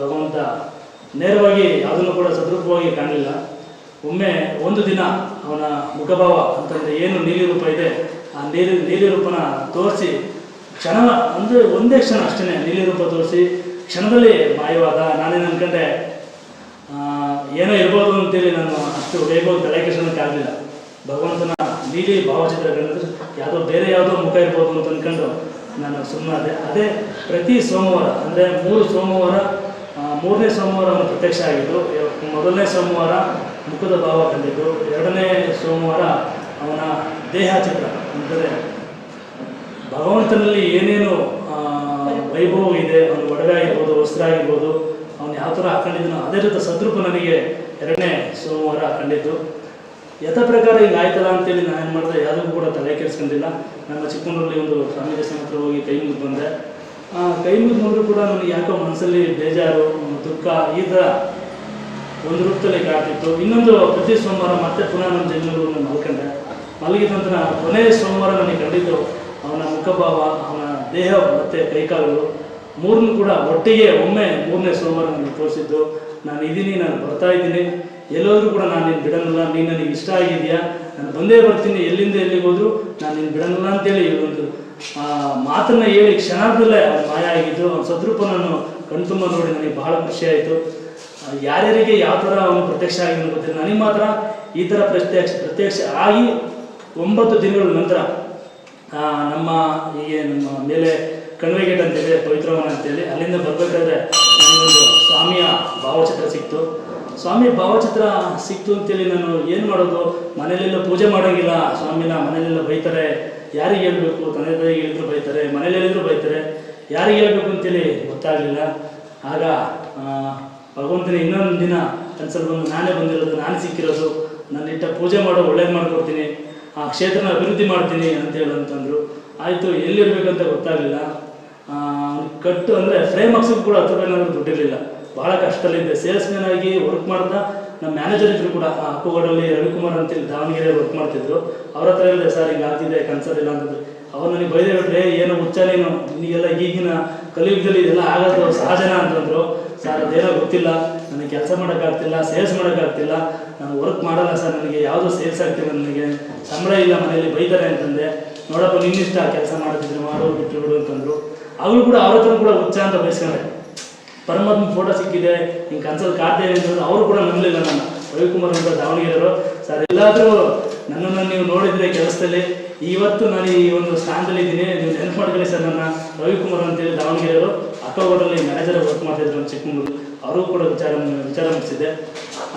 ಭಗವಂತ ನೇರವಾಗಿ ಅದನ್ನು ಕೂಡ ಸದ್ರೂಪವಾಗಿ ಕಾಣಲಿಲ್ಲ. ಒಮ್ಮೆ ಒಂದು ದಿನ ಅವನ ಮುಖಭಾವ ಅಂತಂದರೆ ಏನು ನೀಲಿ ರೂಪ ಇದೆ, ಆ ನೀಲಿ ನೀಲಿ ರೂಪನ ತೋರಿಸಿ ಕ್ಷಣ ಅಂದರೆ ಒಂದೇ ಕ್ಷಣ ಅಷ್ಟೇ ನೀಲಿ ರೂಪ ತೋರಿಸಿ ಕ್ಷಣದಲ್ಲಿ ಮಾಯವಾದ ನಾನೇನು ಅನ್ಕೊಂಡೆ ಏನೋ ಇರ್ಬೋದು ಅಂತೇಳಿ ನಾನು ಅಷ್ಟು ವೇಗವಾಗಿ ತಲೆ ಕೆಡಿಸೋಕ್ಕಾಗಲಿಲ್ಲ ಭಗವಂತನ ನೀಲಿ ಭಾವಚಿತ್ರಗಳಂದ್ರೆ ಯಾವುದೋ ಬೇರೆ ಯಾವುದೋ ಮುಖ ಇರ್ಬೋದು ಅಂತ ಅಂದ್ಕೊಂಡು ನಾನು ಸುಮ್ಮನಾದೆ ಅದೇ. ಪ್ರತಿ ಸೋಮವಾರ, ಅಂದರೆ ಮೂರು ಸೋಮವಾರ ಮೂರನೇ ಸೋಮವಾರ ಅವನು ಪ್ರತ್ಯಕ್ಷ ಆಗಿದ್ದು ಮೊದಲನೇ ಸೋಮವಾರ ಮುಖದ ಭಾವ ಕಂಡಿದ್ದು, ಎರಡನೇ ಸೋಮವಾರ ಅವನ ದೇಹ ಚಿತ್ರ. ಅಂದರೆ ಭಗವಂತನಲ್ಲಿ ಏನೇನು ವೈಭವ ಇದೆ, ಅವನ ಒಡವೆ ಆಗಿರ್ಬೋದು ವಸ್ತ್ರ ಆಗಿರ್ಬೋದು ಅವನು ಯಾವ ಥರ ಹಾಕೊಂಡಿದ್ದನೋ ಅದೇ ರೀತಿ ಸದ್ರೂಪ ನನಗೆ ಎರಡನೇ ಸೋಮವಾರ ಕಂಡಿದ್ದು. ಯಥ ಪ್ರಕಾರ ಈಗ ಆಯ್ತಲ್ಲ ಅಂತೇಳಿ ನಾನು ಏನು ಮಾಡಿದೆ ಯಾರಿಗೂ ಕೂಡ ತಲೆ ಕೆಡಿಸ್ಕೊಂಡಿಲ್ಲ. ನಮ್ಮ ಚಿಕ್ಕಮಗಳೂರಲ್ಲಿ ಒಂದು ಸ್ವಾಮಿ ಹತ್ರ ಹೋಗಿ ಕೈ ಮುಗಿದು ಬಂದೆ. ಕೈ ಮುಗಿದು ಬಂದರೂ ಕೂಡ ನನಗೆ ಯಾಕೋ ಮನಸ್ಸಲ್ಲಿ ಬೇಜಾರು, ದುಃಖ, ಈ ಥರ ಒಂದು ರೂಪದಲ್ಲಿ ಕಾಡ್ತಿತ್ತು. ಇನ್ನೊಂದು ಪ್ರತಿ ಸೋಮವಾರ ಮತ್ತೆ ಪುನಃ ನಮ್ಮ ಜಮೀನು ಮಲ್ಕೊಂಡೆ. ಮಲಗಿದ ನಂತರ ಕೊನೆಯ ಸೋಮವಾರ ನನಗೆ ಕಂಡಿದ್ದು ಅವನ ಮುಖಭಾವ, ಅವನ ದೇಹ, ಮತ್ತು ಕೈಕಾಲುಗಳು ಮೂರನ್ನು ಕೂಡ ಒಟ್ಟಿಗೆ ಒಮ್ಮೆ ಮೂರನೇ ಸೋಮವಾರ ನನಗೆ ತೋರಿಸಿದ್ದು. ನಾನು ಇದ್ದೀನಿ ನಾನು ಬರ್ತಾ ಇದ್ದೀನಿ ಎಲ್ಲೋದ್ರೂ ಕೂಡ ನಾನು ನಿನ್ನ ಬಿಡಲ್ಲ ನೀನು ನನಗೆ ಇಷ್ಟ ಆಗಿದೆಯಾ? ನಾನು ಬಂದೇ ಬರ್ತೀನಿ ಎಲ್ಲಿಂದ ಎಲ್ಲಿಗೆ ಹೋದ್ರು ನಾನು ನಿನ್ನ ಬಿಡೋಲ್ಲ ಅಂತೇಳಿ ಒಂದು ಆ, ಮಾತನ್ನ ಹೇಳಿ ಕ್ಷಣದಲ್ಲೇ ಅವ್ನು ಮಾಯ ಆಗಿದ್ದು ಅವ್ನ ಸದ್ರೂಪ ನಾನು ಕಣ್ತುಂಬ ನೋಡಿ ನನಗೆ ಬಹಳ ಖುಷಿ ಆಯಿತು. ಯಾರ್ಯಾರಿಗೆ ಯಾವ ಥರ ಅವನು ಪ್ರತ್ಯಕ್ಷ ಆಗಿ ಗೊತ್ತಿಲ್ಲ. ನನಗೆ ಮಾತ್ರ ಈ ಥರ ಪ್ರತ್ಯಕ್ಷ ಪ್ರತ್ಯಕ್ಷ ಆಗಿ ಒಂಬತ್ತು ದಿನಗಳ ನಂತರ ನಮ್ಮ ಹೀಗೆ ನಮ್ಮ ಮೇಲೆ ಕಣ್ವೆಗೇಟ್ ಅಂತೇಳಿ ಪವಿತ್ರವನ ಅಂತೇಳಿ ಅಲ್ಲಿಂದ ಬರಬೇಕಾದ್ರೆ ಸ್ವಾಮಿಯ ಭಾವಚಿತ್ರ ಸಿಕ್ತು. ಸ್ವಾಮಿ ಭಾವಚಿತ್ರ ಸಿಕ್ತು ಅಂತೇಳಿ ನಾನು ಏನು ಮಾಡೋದು? ಮನೇಲೆಲ್ಲ ಪೂಜೆ ಮಾಡೋಂಗಿಲ್ಲ. ಸ್ವಾಮಿನ ಮನೇಲೆಲ್ಲ ಬೈತಾರೆ. ಯಾರಿಗೆ ಹೇಳ್ಬೇಕು? ತಂದೆ ತಾಯಿಗೆ ಹೇಳಿದ್ರು ಬೈತಾರೆ. ಮನೇಲಿ ಹೇಳಿದ್ರು ಬೈತಾರೆ. ಯಾರಿಗೆ ಹೇಳ್ಬೇಕು ಅಂತೇಳಿ ಗೊತ್ತಾಗಲಿಲ್ಲ. ಆಗ ಭಗವಂತನ ಇನ್ನೊಂದು ದಿನ ಕನ್ಸಲ್ ಬಂದು ನಾನೇ ಬಂದಿರೋದು, ನಾನೇ ಸಿಕ್ಕಿರೋದು ನನ್ನ ಇಟ್ಟ ಪೂಜೆ ಮಾಡೋ, ಒಳ್ಳೇದು ಮಾಡ್ಕೊಡ್ತೀನಿ, ಆ ಕ್ಷೇತ್ರನ ಅಭಿವೃದ್ಧಿ ಮಾಡ್ತೀನಿ ಅಂತೇಳಿ ಅಂತಂದರು. ಆಯಿತು, ಎಲ್ಲಿರ್ಬೇಕಂತ ಗೊತ್ತಾಗಲಿಲ್ಲ. ಕಟ್ಟು ಅಂದರೆ ಫ್ರೇಮ್ ಹಾಕ್ಸೋದು ಕೂಡ ಹತ್ತು ರೂಪಾಯಿ ದುಡ್ಡಿರಲಿಲ್ಲ. ಭಾಳ ಕಷ್ಟದಲ್ಲಿದ್ದೆ ಸೇಲ್ಸ್ಮ್ಯಾನ್ ಆಗಿ ವರ್ಕ್ ಮಾಡ್ತಾ ನಮ್ಮ ಮ್ಯಾನೇಜರ್ ಇದ್ರು ಕೂಡ, ಆ ಅಕ್ಕುಗೋಡಲ್ಲಿ ರವಿಕುಮಾರ್ ಅಂತೇಳಿ ದಾವಣಗೆರೆ ವರ್ಕ್ ಮಾಡ್ತಿದ್ರು. ಅವ್ರ ಹತ್ರ ಹೇಳಿದೆ, ಸರ್, ಹಿಂಗೆ ಆಗ್ತಿದೆ ಕನ್ಸಲ್ಲಿಲ್ಲ ಅಂತಂದ್ರೆ. ಅವ್ರು ನನಗೆ ಬೈದೇ ಬಿಟ್ರೆ, ಏನು ಹುಚ್ಚ ನೀನು? ಈಗಿನ ಕಲಿಯುಗದಲ್ಲಿ ಇದೆಲ್ಲ ಆಗೋದು ಸಹಜನ? ಅಂತಂದ್ರು. ಸರ್, ಅದೇನೋ ಗೊತ್ತಿಲ್ಲ. ನನಗೆ ಕೆಲಸ ಮಾಡೋಕ್ಕಾಗ್ತಿಲ್ಲ ಸೇಲ್ಸ್ ಮಾಡೋಕ್ಕಾಗ್ತಿಲ್ಲ. ನಾನು ವರ್ಕ್ ಮಾಡಲ್ಲ, ಸರ್. ನನಗೆ ಯಾವುದೂ ಸೇಲ್ಸ್ ಆಗ್ತಿಲ್ಲ ನನಗೆ. ಸಂಬಳ ಇಲ್ಲ ಮನೆಯಲ್ಲಿ, ಬೈತಾರೆ ಅಂತಂದೆ. ನೋಡಪ್ಪ, ನಿನ್ನಿಷ್ಟ ಕೆಲಸ ಮಾಡೋದಿದ್ರೆ ಮಾಡೋ ಬಿಟ್ಟು ಬಿಡು ಅಂತಂದ್ರು. ಅವರು ಕೂಡ, ಅವ್ರ ಹತ್ರ ಕೂಡ ಹುಚ್ಚ ಅಂತ ಬಯಸ್ಕೊಂಡೆ ಪರಮಾತ್ಮ ಫೋಟೋ ಸಿಕ್ಕಿದೆ ಹಿಂಗೆ ಕನ್ಸಲ್ ಕಾತೆ ಅಂತಂದ್ರೆ ಅವರು ಕೂಡ ನಂಬಲಿಲ್ಲ ನನ್ನ. ರವಿಕುಮಾರ್ ಅಂತ ದಾವಣಗೆರೆಯವರು. ಸರ್, ಎಲ್ಲಾದರೂ ನನ್ನನ್ನು ನೀವು ನೋಡಿದ್ರೆ ಕೆಲಸದಲ್ಲಿ, ಇವತ್ತು ನಾನು ಈ ಒಂದು ಸ್ಥಾನದಲ್ಲಿ ಇದ್ದೀನಿ. ನೀವು ನೆನಪು ಮಾಡ್ಕೊಳ್ಳಿ ಸರ್ ನನ್ನ ರವಿಕುಮಾರ್ ಅಂತೇಳಿ ದಾವಣಗೆರೆಯವರು. ಅಕ್ಟೋಬರಲ್ಲಿ ಮ್ಯಾನೇಜರ್ ವರ್ಕ್ ಮಾಡ್ತಿದ್ರು ನಮ್ಮ ಚಿಕ್ಕಮಗಳೂರು. ಅವರು ಕೂಡ ವಿಚಾರ ವಿಚಾರ ಮುಗಿಸಿದೆ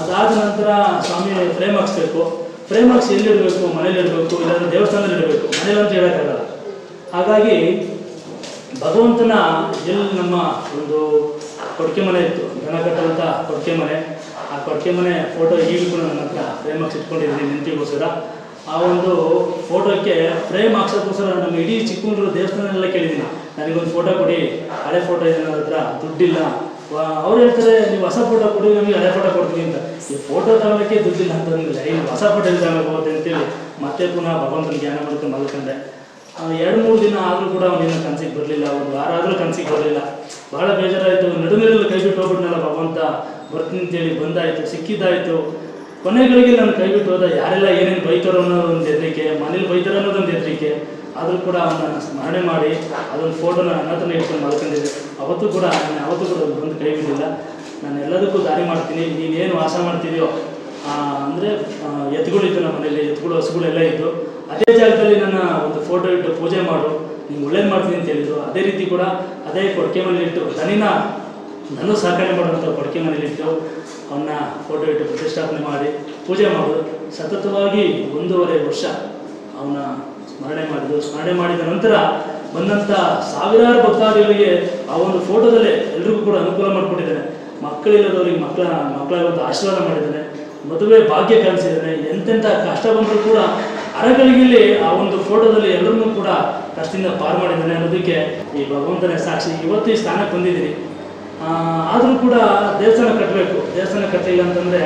ಅದಾದ ನಂತರ ಸ್ವಾಮಿ ಫ್ರೇಮ್ ಹಾಕ್ಸ್ಬೇಕು. ಫ್ರೇಮ್ ಹಾಕ್ಸಿ ಎಲ್ಲಿರಬೇಕು ಮನೇಲಿ ಇರಬೇಕು ಇಲ್ಲಾಂದ್ರೆ ದೇವಸ್ಥಾನದಲ್ಲಿ ಇರಬೇಕು ಮನೇಲಿ ಅಂತ ಹೇಳೋಕ್ಕಾಗಲ್ಲ. ಹಾಗಾಗಿ ಭಗವಂತನ ಎಲ್ಲಿ ನಮ್ಮ ಒಂದು ಕೊಡ್ಕೆ ಮನೆ ಇತ್ತು. ದನ ಕಟ್ಟುವಂಥ ಕೊಡ್ಕೆ ಮನೆ. ಆ ಕೊಡ್ಕೆ ಮನೆ ಫೋಟೋ ಈಗಲೂ ಕೂಡ ನನ್ನ ಹತ್ರ ಫ್ರೇಮ್ ಹಾಕ್ಸಿ ಇಟ್ಕೊಂಡಿದ್ದೀನಿ ಆ ಒಂದು ಫೋಟೋಕ್ಕೆ ಫ್ರೇಮ್ ಹಾಕ್ಸೋದಕ್ಕೋಸ್ಕರ ನಮ್ಮ ಇಡೀ ಚಿಕ್ಕಮಗಳೂರು ದೇವಸ್ಥಾನದಲ್ಲ ಕೇಳಿದ್ದೀನಿ. ನನಗೊಂದು ಫೋಟೋ ಕೊಡಿ, ಹಳೆ ಫೋಟೋ ಇದೆ ನನ್ನ ಹತ್ರ ದುಡ್ಡಿಲ್ಲ ಅವ್ರು ಹೇಳ್ತಾರೆ, ನೀವು ಹೊಸ ಫೋಟೋ ಕೊಡಿ, ನಮಗೆ ಹಳೆ ಫೋಟೋ ಕೊಡ್ತೀನಿ ಅಂತ. ಈ ಫೋಟೋ ತಗೊಳ್ಳೋಕ್ಕೆ ದುಡ್ಡಿಲ್ಲ ಅಂತಂದಿಲ್ಲ ಈ ಹೊಸ ಫೋಟೋ ಎಲ್ಲಿ ಹೋಗುತ್ತೆ ಅಂತೇಳಿ. ಮತ್ತೆ ಪುನಃ ಭಗವಂತನ ಧ್ಯಾನ ಮಾಡ್ಕೊಂಡು ಮಲ್ಕೊಂಡೆ. ಎರಡು ಮೂರು ದಿನ ಆದರೂ ಕೂಡ ಅವನೇನು ಕನಸಿಗೆ ಬರಲಿಲ್ಲ. ಒಂದು ವಾರ ಆದರೂ ಕನಸಿಗೆ ಬರಲಿಲ್ಲ. ಭಾಳ ಬೇಜಾರಾಯಿತು. ನಡುವಿನಲ್ಲಿ ಕೈ ಬಿಟ್ಟು ಹೋಗ್ಬಿಟ್ನಲ್ಲ ಭಗವಂತ ಬರ್ತೀನಿ ಅಂತೇಳಿ ಬಂದಾಯಿತು, ಸಿಕ್ಕಿದ್ದಾಯಿತು. ಕೊನೆಗಳಿಗೆ ನಾನು ಕೈ ಬಿಟ್ಟು ಹೋದ ಯಾರೆಲ್ಲ ಏನೇನು ಬೈತಾರೋ ಅನ್ನೋದೊಂದು ಹೆದರಿಕೆ, ಮನೇಲಿ ಬೈತಾರ ಅನ್ನೋದೊಂದು ಹೆದರಿಕೆ, ಆದರೂ ಕೂಡ ಅವನ್ನ ಸ್ಮರಣೆ ಮಾಡಿ ಅದೊಂದು ಫೋಟೋನ ನನ್ನ ಇಟ್ಕೊಂಡು ಮಾಡ್ಕೊಂಡಿದ್ದೆ. ಅವತ್ತು ಕೂಡ ನಾನು ಯಾವತ್ತೂ ಕೂಡ ಬಂದು ಕೈ ಬಿಟ್ಟಿಲ್ಲ. ನಾನು ಎಲ್ಲದಕ್ಕೂ ದಾರಿ ಮಾಡ್ತೀನಿ, ನೀನೇನು ವಾಸ ಮಾಡ್ತಿದೆಯೋ ಅಂದರೆ ಎತ್ತುಗಳಿತ್ತು ನಮ್ಮ ಮನೇಲಿ ಎತ್ತುಗಳು ಹಸುಗಳೆಲ್ಲ ಇತ್ತು. ಅದೇ ಜಾಗದಲ್ಲಿ ನನ್ನ ಒಂದು ಫೋಟೋ ಇಟ್ಟು ಪೂಜೆ ಮಾಡು. ನೀನು ಒಳ್ಳೇದು ಮಾಡ್ತೀನಿ ಅಂತ ಹೇಳಿದ್ರು, ಅದೇ ರೀತಿ ಕೂಡ ಅದೇ ಕೊಡ್ಕೆ ಮನೇಲಿ ಇಟ್ಟು ದನಿನ ನಾನು ಸಹಕಾರಿ ಮಾಡುವಂಥ ಕೊಡ್ಕೆ ಮನೇಲಿಟ್ಟು ಅವನ್ನ ಫೋಟೋ ಇಟ್ಟು ಪ್ರತಿಷ್ಠಾಪನೆ ಮಾಡಿ ಪೂಜೆ ಮಾಡೋದು. ಸತತವಾಗಿ ಒಂದೂವರೆ ವರ್ಷ ಅವನ ಸ್ಮರಣೆ ಮಾಡಿದ್ರು ಸ್ಮರಣೆ ಮಾಡಿದ ನಂತರ ಬಂದಂಥ ಸಾವಿರಾರು ಭಕ್ತಾದಿಗಳಿಗೆ ಆ ಒಂದು ಫೋಟೋದಲ್ಲೇ ಎಲ್ರಿಗೂ ಕೂಡ ಅನುಕೂಲ ಮಾಡಿಕೊಟ್ಟಿದ್ದಾನೆ. ಮಕ್ಕಳಿಲ್ಲದವ್ರಿಗೆ ಮಕ್ಕಳ ಮಕ್ಕಳಾಗುವಂಥ ಆಶೀರ್ವಾದ ಮಾಡಿದ್ದಾನೆ. ಮದುವೆ ಭಾಗ್ಯ ಕಾಣಿಸಿದ್ದಾನೆ. ಎಂತೆಂಥ ಕಷ್ಟ ಬಂದರೂ ಕೂಡ ಅರಗಳಿಗೆಯಲ್ಲಿ ಆ ಒಂದು ಫೋಟೋದಲ್ಲಿ ಎಲ್ಲರನ್ನೂ ಕೂಡ ಕಷ್ಟದಿಂದ ಪಾರು ಮಾಡಿದ್ದಾನೆ ಅನ್ನೋದಕ್ಕೆ ಈ ಭಗವಂತನೇ ಸಾಕ್ಷಿ ಇವತ್ತು ಈ ಸ್ಥಾನಕ್ಕೆ ಬಂದಿದ್ದೀರಿ. ಆದರೂ ಕೂಡ ದೇವಸ್ಥಾನ ಕಟ್ಟಬೇಕು. ದೇವಸ್ಥಾನ ಕಟ್ಟಲಿಲ್ಲ ಅಂತಂದರೆ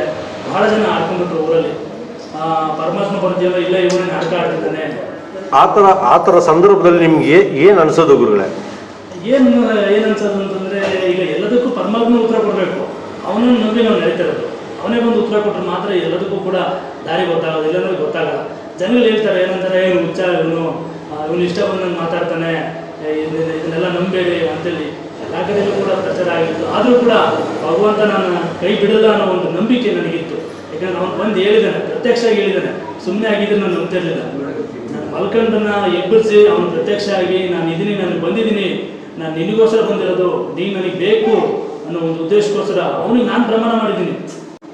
ಬಹಳ ಜನ ಆಡ್ಕೊಂಡ್ಬಿಟ್ರು ಊರಲ್ಲಿ. ಪರಮಾತ್ಮ ಬರ್ತೀಯಲ್ಲ ಇಲ್ಲ ಇವನೇ ನಾಟಕ ಆಡ್ತಿದ್ದಾನೆ. ಆ ಥರ ಆ ಥರ ಸಂದರ್ಭದಲ್ಲಿ ನಿಮ್ಗೆ ಏನು ಅನಿಸೋದು ಗುರುಗಳೇ? ಏನು ಏನು ಅನ್ಸೋದು ಅಂತಂದರೆ ಈಗ ಎಲ್ಲದಕ್ಕೂ ಪರಮಾತ್ಮ ಉತ್ತರ ಕೊಡಬೇಕು. ಅವನನ್ನು ನಂಬಿ ನಾವು ನಡೀತಿರೋದು ಅವನೇ ಬಂದು ಉತ್ತರ ಕೊಟ್ಟರೆ ಮಾತ್ರ ಎಲ್ಲದಕ್ಕೂ ಕೂಡ ದಾರಿ ಗೊತ್ತಾಗೋದು ಇಲ್ಲಾಂದ್ರೆ ಗೊತ್ತಾಗಲ್ಲ. ಜನಗಳು ಹೇಳ್ತಾರೆ, ಏನಂತಾರೆ ಏನು ಹುಚ್ಚ, ಇವನು ಇವನು ಇಷ್ಟ ಬಂದಂಗೆ ಮಾತಾಡ್ತಾನೆ ಇದನ್ನೆಲ್ಲ ನಂಬೇಡಿ ಅಂತೇಳಿ. ಎಲ್ಲ ಕಡೆಯಲ್ಲೂ ಕೂಡ ಪ್ರಚಾರ ಆಗಿತ್ತು. ಆದರೂ ಕೂಡ ಭಗವಂತ ನನ್ನ ಕೈ ಬಿಡಲ್ಲ ಅನ್ನೋ ಒಂದು ನಂಬಿಕೆ ನನಗಿತ್ತು. ಯಾಕಂದ್ರೆ ಅವನು ಬಂದು ಹೇಳಿದ್ದಾನೆ ಪ್ರತ್ಯಕ್ಷ ಹೇಳಿದ್ದಾನೆ ಸುಮ್ಮನೆ ಆಗಿದ್ರೆ ನಾನು ನಂಬ್ತಿರ್ಲಿಲ್ಲ. ನಾನು ಮಲ್ಕಂಡನ್ನ ಎಬ್ಬರಿಸಿ ಅವನು ಪ್ರತ್ಯಕ್ಷ ಆಗಿ ನಾನು ಇದೀನಿ, ನಾನು ಬಂದಿದ್ದೀನಿ. ನಾನು ನಿನಗೋಸ್ಕರ ಬಂದಿರೋದು, ನೀನು ನನಗೆ ಬೇಕು ಅನ್ನೋ ಒಂದು ಉದ್ದೇಶಕ್ಕೋಸ್ಕರ ಅವನಿಗೆ ನಾನು ಪ್ರಮಾಣ ಮಾಡಿದ್ದೀನಿ.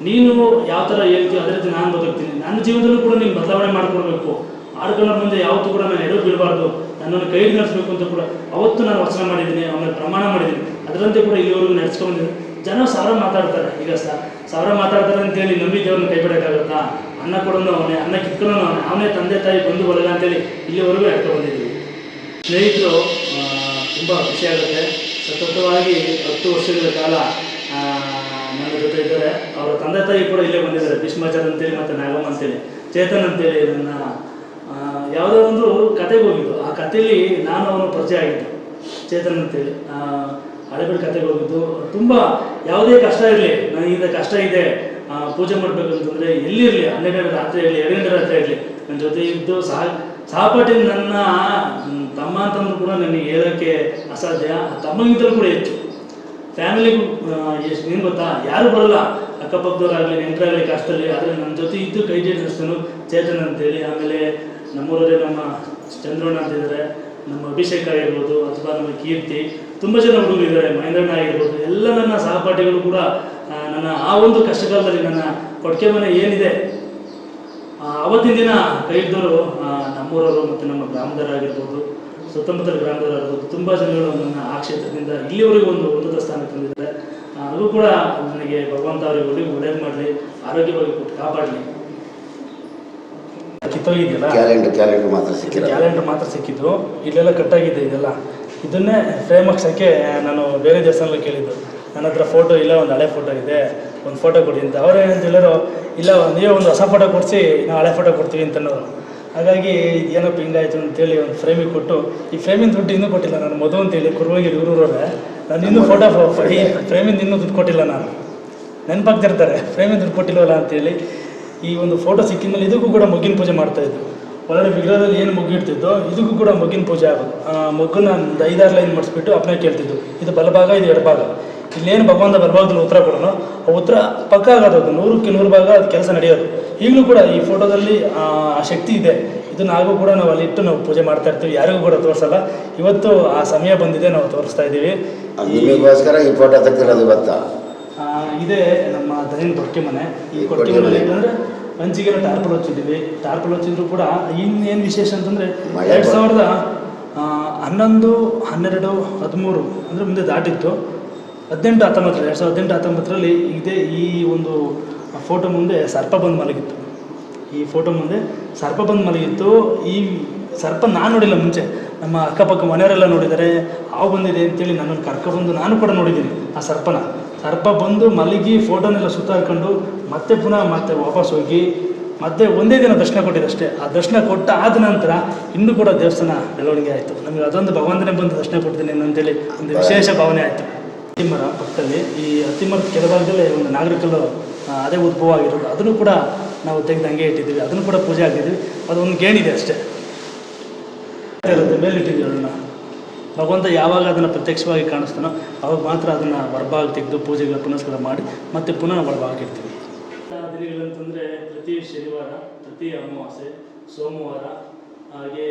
ನೀನು ಯಾವ ಥರ ಹೇಳ್ತೀಯ ಅದೇ ನಾನು ಬದುಕ್ತೀನಿ, ನನ್ನ ಜೀವನದಲ್ಲೂ ಕೂಡ ನೀನು ಬದಲಾವಣೆ ಮಾಡ್ಕೊಳ್ಬೇಕು. ಆಡ್ಕೊಂಡ ಮುಂದೆ ಯಾವತ್ತೂ ಕೂಡ ನಾನು ಎಡವು ಬೀಳಬಾರ್ದು, ನನ್ನನ್ನು ಕೈ ನಡೆಸಬೇಕು ಅಂತ ಕೂಡ ಅವತ್ತು ನಾನು ವಚನ ಮಾಡಿದ್ದೀನಿ, ಅವನ ಪ್ರಮಾಣ ಮಾಡಿದ್ದೀನಿ. ಅದರಂತೆ ಕೂಡ ಇಲ್ಲಿವರೆಗೂ ನಡೆಸ್ಕೊಂಡಿದ್ದೀನಿ ಜನ ಸಾವಿರ ಮಾತಾಡ್ತಾರೆ, ಈಗ ಸರ್ ಸಾವಿರ ಮಾತಾಡ್ತಾರೆ ಅಂತೇಳಿ ನಂಬಿ ದೇವ್ರನ್ನ ಕೈ ಬಿಡೋಕ್ಕಾಗುತ್ತಾ ಅನ್ನ ಕೊಡೋನು ಅವನೇ, ಅನ್ನ ಕಿತ್ಕೊಳ್ಳೋನು ಅವನೇ ಅವನೇ ತಂದೆ ತಾಯಿ ಬಂದು ಬರಲ್ಲ ಅಂತೇಳಿ ಇಲ್ಲಿವರೆಗೂ ಹೇಳ್ತಾ ಸ್ನೇಹಿತರು ತುಂಬ ಖುಷಿಯಾಗುತ್ತೆ ಸತತವಾಗಿ ಹತ್ತು ವರ್ಷಗಳ ಕಾಲ ಜೊತೆ ಇದ್ದಾರೆ ಅವರ ತಂದೆ ತಾಯಿ ಕೂಡ ಇಲ್ಲೇ ಬಂದಿದ್ದಾರೆ. ಭೀಷ್ಮಾಚಾರ್ ಅಂತೇಳಿ ಮತ್ತೆ ನಾಗಮ್ಮ ಅಂತೇಳಿ. ಚೇತನ್ ಅಂತೇಳಿ ಆ, ಯಾವುದೋ ಒಂದು ಕತೆಗೆ ಹೋಗಿದ್ದು. ಆ ಕಥೆಯಲ್ಲಿ ನಾನು ಅವನು ಪರಿಚಯ ಆಗಿದ್ದು. ಚೇತನ್ ಅಂತೇಳಿ. ಹಳೆಬೀಡು ಕತೆಗೆ ಹೋಗಿದ್ದು. ತುಂಬ ಯಾವುದೇ ಕಷ್ಟ ಇರಲಿ ನನಗಿಂದ ಕಷ್ಟ ಇದೆ ಪೂಜೆ ಮಾಡಬೇಕು ಅಂತಂದರೆ ಎಲ್ಲಿರಲಿ ಹನ್ನೆರಡು ರಾತ್ರಿ ಇರಲಿ ಎರಡು ಗಂಟೆ ರಾತ್ರಿ ಇರಲಿ. ನನ್ನ ಜೊತೆ ಇದ್ದು ಸಹ ಸಹಪಾಠಿ ನನ್ನ ತಮ್ಮ ಅಂತಂದ್ರೂ ಕೂಡ ನನಗೆ ಹೇಳೋಕ್ಕೆ ಅಸಾಧ್ಯ. ತಮ್ಮಗಿಂತಲೂ ಕೂಡ ಹೆಚ್ಚು. ಫ್ಯಾಮಿಲಿಗೂ ಎಷ್ಟು ಏನು ಗೊತ್ತಾ? ಯಾರು ಬರಲ್ಲ. ಅಕ್ಕಪಕ್ಕದವರಾಗಲಿ, ನೆಂಟರಾಗಲಿ ಕಷ್ಟದಲ್ಲಿ ಆದರೆ ನನ್ನ ಜೊತೆ ಇದ್ದು ಕೈ ಜೇಡಿಸ್ತಾನು ಚೇತನ್ ಅಂತೇಳಿ. ಆಮೇಲೆ ನಮ್ಮೂರಲ್ಲೇ ನಮ್ಮ ಚಂದ್ರಣ್ಣ ಅಂತ ಇದ್ದಾರೆ ನಮ್ಮ ಅಭಿಷೇಕ್ ಆಗಿರ್ಬೋದು, ಅಥವಾ ನಮ್ಮ ಕೀರ್ತಿ. ತುಂಬ ಜನ ಹುಡುಗರು ಇದ್ದಾರೆ ಮಹೇಂದ್ರಣ್ಣ ಆಗಿರ್ಬೋದು. ಎಲ್ಲ ನನ್ನ ಸಹಪಾಠಿಗಳು ಕೂಡ ನನ್ನ ಆ ಒಂದು ಕಷ್ಟಕಾಲದಲ್ಲಿ ನನ್ನ ಕೊಟ್ಟಿಗೆ ಮನೆ ಏನಿದೆ ಅವತ್ತಿನ ದಿನ ಕೈ ಹಿಡಿದವರು ನಮ್ಮೂರವರು ಮತ್ತು ನಮ್ಮ ಗ್ರಾಮದವರಾಗಿರ್ಬೋದು. ಸುತ್ತಮುತ್ತಲ ಗ್ರಾಮದವರಾಗಿರ್ಬೋದು ತುಂಬ ಜನಗಳು ನನ್ನ ಆ ಕ್ಷೇತ್ರದಿಂದ ಇಲ್ಲಿವರೆಗೂ ಒಂದು ಉನ್ನತ ಸ್ಥಾನ ತಂದಿದ್ದಾರೆ. ಅದು ಕೂಡ ನನಗೆ ಭಗವಂತ ಅವರಿಗೆ ಒಳ್ಳೆ ಒಳ್ಳೇದು ಮಾಡಲಿ ಆರೋಗ್ಯವಾಗಿ ಕೊಟ್ಟು ಕಾಪಾಡಲಿ. ಕಿತ್ತೋಗಿದೆಯಲ್ಲ ಕ್ಯಾಲೆಂಡರ್ ಕ್ಯಾಲೆಂಡರ್ ಮಾತ್ರ ಸಿಕ್ಕಿಲ್ಲ ಕ್ಯಾಲೆಂಡರ್ ಮಾತ್ರ ಸಿಕ್ಕಿದ್ದು. ಇಲ್ಲೆಲ್ಲ ಕಟ್ಟಾಗಿದೆ ಇದೆಲ್ಲ. ಇದನ್ನೇ ಫ್ರೇಮ್ ಹಾಕ್ಸೋಕ್ಕೆ ನಾನು ಬೇರೆ ದೇವಸ್ಥಾನದಲ್ಲಿ ಕೇಳಿದ್ದು. ನನ್ನ ಹತ್ರ ಫೋಟೋ ಇಲ್ಲ ಒಂದು ಹಳೆ ಫೋಟೋ ಇದೆ. ಒಂದು ಫೋಟೋ ಕೊಡಿ ಅಂತ. ಅವ್ರೇನಂತ ಹೇಳೋರು ಹೇಳಿದ್ರು ಇಲ್ಲ ನೀವೇ ಒಂದು ಹೊಸ ಫೋಟೋ ಕೊಡಿಸಿ ನಾವು ಹಳೆ ಫೋಟೋ ಕೊಡ್ತೀವಿ ಅಂತ ಅನ್ನೋರು ಹಾಗಾಗಿ ಏನಪ್ಪ ಹಿಂಗಾಯ್ತು ಅಂತೇಳಿ ಒಂದು ಫ್ರೇಮಿಗೆ ಕೊಟ್ಟು ಈ ಫ್ರೇಮಿನ ದುಡ್ಡು ಇನ್ನೂ ಕೊಟ್ಟಿಲ್ಲ ನಾನು. ಮಧು ಅಂತೇಳಿ ಕುರುವಾಗಿ ಊರೂರವ್ರೆ ನಾನು ಇನ್ನೂ ಫೋಟೋ ಈ ಫ್ರೇಮಿಂದ ಇನ್ನೂ ದುಡ್ಡು ಕೊಟ್ಟಿಲ್ಲ ನಾನು. ನೆನಪಾಗ್ತಿರ್ತಾರೆ ಫ್ರೇಮಿಂದ ದುಡ್ಡು ಕೊಟ್ಟಿಲ್ವಲ್ಲ ಅಂತೇಳಿ. ಈ ಒಂದು ಫೋಟೋ ಸಿಕ್ಕಿದ್ಮೇಲೆ ಇದಕ್ಕೂ ಕೂಡ ಮೊಗ್ಗಿನ ಪೂಜೆ ಮಾಡ್ತಾಯಿದ್ದು ಒಳಗಡೆ ವಿಗ್ರಹದಲ್ಲಿ ಏನು ಮಗ್ಗು ಇಡ್ತಿದ್ದೋ ಇದಕ್ಕೂ ಕೂಡ ಮಗ್ಗಿನ ಪೂಜೆ ಆಗೋದು. ಆ ಮಗ್ಗನ್ನ ಒಂದು ಐದಾರು ಲೈನ್ ಮಾಡಿಸ್ಬಿಟ್ಟು ಅಪ್ನೇ ಕೇಳ್ತಿದ್ದು ಇದು ಬಲಭಾಗ ಇದು ಎಡಭಾಗ. ಇಲ್ಲೇನು ಭಗವಂತ ಬಲಭಾಗದಲ್ಲಿ ಉತ್ತರ ಕೊಡೋಣ ಆ ಉತ್ತರ ಪಕ್ಕ ಆಗೋದು ಅದು. ನೂರಕ್ಕೆ ನೂರು ಭಾಗ ಅದು ಕೆಲಸ ನಡೆಯೋದು. ಈಗಲೂ ಕೂಡ ಈ ಫೋಟೋದಲ್ಲಿ ಆ ಶಕ್ತಿ ಇದೆ. ಇದು ನಾವು ಕೂಡ ನಾವು ಅಲ್ಲಿಟ್ಟು ನಾವು ಪೂಜೆ ಮಾಡ್ತಾ ಇರ್ತೀವಿ. ಯಾರಿಗೂ ಕೂಡ ತೋರಿಸಲ್ಲ. ಇವತ್ತು ಆ ಸಮಯ ಬಂದಿದೆ ನಾವು ತೋರಿಸ್ತಾ ಇದ್ದೀವಿ. ನಿಮಗೋಸ್ಕರ ಈ ಫೋಟೋ ತೆಗ್ದಿರೋದು ಇವತ್ತ? ಇದೇ ನಮ್ಮ ದೈನ ಕೊಟ್ಟಿ ಮನೆ. ಈ ಕೊಟ್ಟಿ ಮನೆ. ಅಂದರೆ ಹಂಚಿಗೆಲ್ಲ ಟಾರ್ಪಲ್ ಹಚ್ಚಿದ್ದೀವಿ. ಟಾರ್ಪಲ್ ಹಚ್ಚಿದ್ರು ಕೂಡ ಇನ್ನೇನು ವಿಶೇಷ ಅಂತಂದರೆ ಎರಡು ಸಾವಿರದ ಹನ್ನೊಂದು ಹನ್ನೆರಡು ಹದಿಮೂರು ಅಂದರೆ ಮುಂದೆ ದಾಟಿತ್ತು ಹದಿನೆಂಟು ಹತ್ತೊಂಬತ್ತು ಎರಡು ಸಾವಿರದ ಹದಿನೆಂಟು ಹತ್ತೊಂಬತ್ತರಲ್ಲಿ ಇದೇ ಈ ಒಂದು ಫೋಟೋ ಮುಂದೆ ಸರ್ಪ ಬಂದು ಮಲಗಿತ್ತು. ಈ ಫೋಟೋ ಮುಂದೆ ಸರ್ಪ ಬಂದು ಮಲಗಿತ್ತು. ಈ ಸರ್ಪ ನಾನು ನೋಡಿಲ್ಲ ಮುಂಚೆ. ನಮ್ಮ ಅಕ್ಕಪಕ್ಕ ಮನೆಯವರೆಲ್ಲ ನೋಡಿದ್ದಾರೆ. ಹಾವು ಬಂದಿದೆ ಅಂತೇಳಿ ನನ್ನನ್ನು ಕರ್ಕೊಬಂದು ನಾನು ಕೂಡ ನೋಡಿದ್ದೀನಿ ಆ ಸರ್ಪನ. ಸರ್ಪ ಬಂದು ಮಲಗಿ ಫೋಟೋನೆಲ್ಲ ಸುತ್ತಾಡ್ಕೊಂಡು ಮತ್ತೆ ಪುನಃ ಮತ್ತೆ ವಾಪಸ್ ಹೋಗಿ ಮತ್ತೆ ಒಂದೇ ದಿನ ದರ್ಶನ ಕೊಟ್ಟಿದ್ದಷ್ಟೇ. ಆ ದರ್ಶನ ಕೊಟ್ಟ ಆದ ನಂತರ ಇನ್ನೂ ಕೂಡ ದೇವಸ್ಥಾನ ಬೆಳವಣಿಗೆ ಆಯಿತು. ನಮಗೆ ಅದೊಂದು ಭಗವಂತನೇ ಬಂದು ದರ್ಶನ ಕೊಡ್ತೀನಿ ಅಂತೇಳಿ ಒಂದು ವಿಶೇಷ ಭಾವನೆ ಆಯಿತು. ತಿಮ್ಮರ ಪಕ್ಕದಲ್ಲಿ ಈ ಅತ್ತಿಮರದ ಕೆಳಭಾಗದಲ್ಲಿ ಒಂದು ನಾಗರಿಕಲ್ಲು ಆ, ಅದೇ ಉದ್ಭವ ಆಗಿರೋದು. ಅದನ್ನು ಕೂಡ ನಾವು ತೆಗೆದು ಹಂಗೆ ಇಟ್ಟಿದ್ದೀವಿ. ಅದನ್ನು ಕೂಡ ಪೂಜೆ ಹಾಕಿದ್ದೀವಿ. ಅದು ಒಂದು ಗೇಣಿದೆ ಅಷ್ಟೇ. ಇರುತ್ತೆ, ಮೇಲಿಟ್ಟಿದ್ದೀವಿ ಅದನ್ನು. ಭಗವಂತ ಯಾವಾಗ ಅದನ್ನು ಪ್ರತ್ಯಕ್ಷವಾಗಿ ಕಾಣಿಸ್ತಾನೋ ಅವಾಗ ಮಾತ್ರ ಅದನ್ನು ಹೊರಭಾಗ ತೆಗೆದು ಪೂಜೆಗಳ ಪುನಸ್ಕಾರ ಮಾಡಿ ಮತ್ತೆ ಪುನಃ ಹೊರಭಾಗಿರ್ತೀವಿ ದಿನಗಳಂತಂದರೆ ಪ್ರತಿ ಶನಿವಾರ, ಪ್ರತಿ ಅಮಾವಾಸ್ಯೆ, ಸೋಮವಾರ, ಹಾಗೆ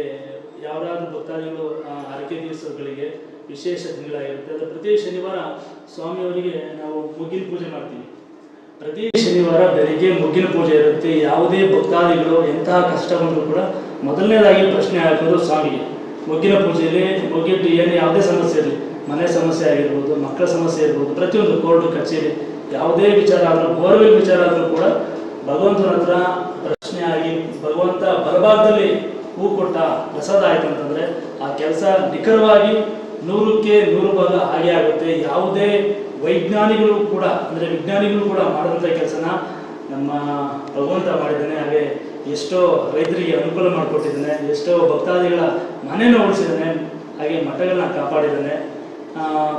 ಯಾವ್ದಾದ್ರು ಭಕ್ತಾದಿಗಳು ಅರಕೆ ದಿವಸಗಳಿಗೆ ವಿಶೇಷ ದಿನಗಳಾಗಿರುತ್ತೆ. ಅಂದರೆ ಪ್ರತಿ ಶನಿವಾರ ಸ್ವಾಮಿಯವರಿಗೆ ನಾವು ಮುಗಿಲು ಪೂಜೆ ಮಾಡ್ತೀವಿ. ಪ್ರತಿ ಶನಿವಾರ ಬೆಳಿಗ್ಗೆ ಮುಗ್ಗಿನ ಪೂಜೆ ಇರುತ್ತೆ. ಯಾವುದೇ ಭಕ್ತಾದಿಗಳು ಎಂತಹ ಕಷ್ಟ ಬಂದರೂ ಕೂಡ ಮೊದಲನೇದಾಗಿ ಪ್ರಶ್ನೆ ಹಾಕೋದು ಸ್ವಾಮಿಗೆ. ಮುಗ್ಗಿನ ಪೂಜೆಯಲ್ಲಿ ಮುಗ್ಗಿಟ್ಟು ಏನು ಯಾವುದೇ ಸಮಸ್ಯೆ ಇರಲಿ, ಮನೆ ಸಮಸ್ಯೆ ಆಗಿರ್ಬೋದು, ಮಕ್ಕಳ ಸಮಸ್ಯೆ ಇರ್ಬೋದು, ಪ್ರತಿಯೊಂದು ಕೋರ್ಟ್, ಕಚೇರಿ, ಯಾವುದೇ ವಿಚಾರ ಆದರೂ, ಬೋರ್ವೆಲ್ ವಿಚಾರ ಆದರೂ ಕೂಡ ಭಗವಂತನ ಹತ್ರ ಪ್ರಶ್ನೆ ಆಗಿ ಭಗವಂತ ಬಲಭಾಗದಲ್ಲಿ ಹೂ ಕೊಟ್ಟ ಪ್ರಸಾದ ಆಯ್ತು ಅಂತಂದರೆ ಆ ಕೆಲಸ ನಿಖರವಾಗಿ ನೂರಕ್ಕೆ ನೂರು ಭಾಗ ಹಾಗೆ ಆಗುತ್ತೆ. ಯಾವುದೇ ವೈಜ್ಞಾನಿಗಳು ಕೂಡ, ಅಂದರೆ ವಿಜ್ಞಾನಿಗಳು ಕೂಡ ಮಾಡಿದಂಥ ಕೆಲಸನ ನಮ್ಮ ಭಗವಂತ ಮಾಡಿದ್ದಾನೆ, ಹಾಗೆ ಎಷ್ಟೋ ರೈತರಿಗೆ ಅನುಕೂಲ ಮಾಡಿಕೊಟ್ಟಿದ್ದಾನೆ, ಎಷ್ಟೋ ಭಕ್ತಾದಿಗಳ ಮನೆಯನ್ನು ಉಳಿಸಿದ್ದಾನೆ, ಹಾಗೆ ಮಠಗಳನ್ನ ಕಾಪಾಡಿದ್ದಾನೆ.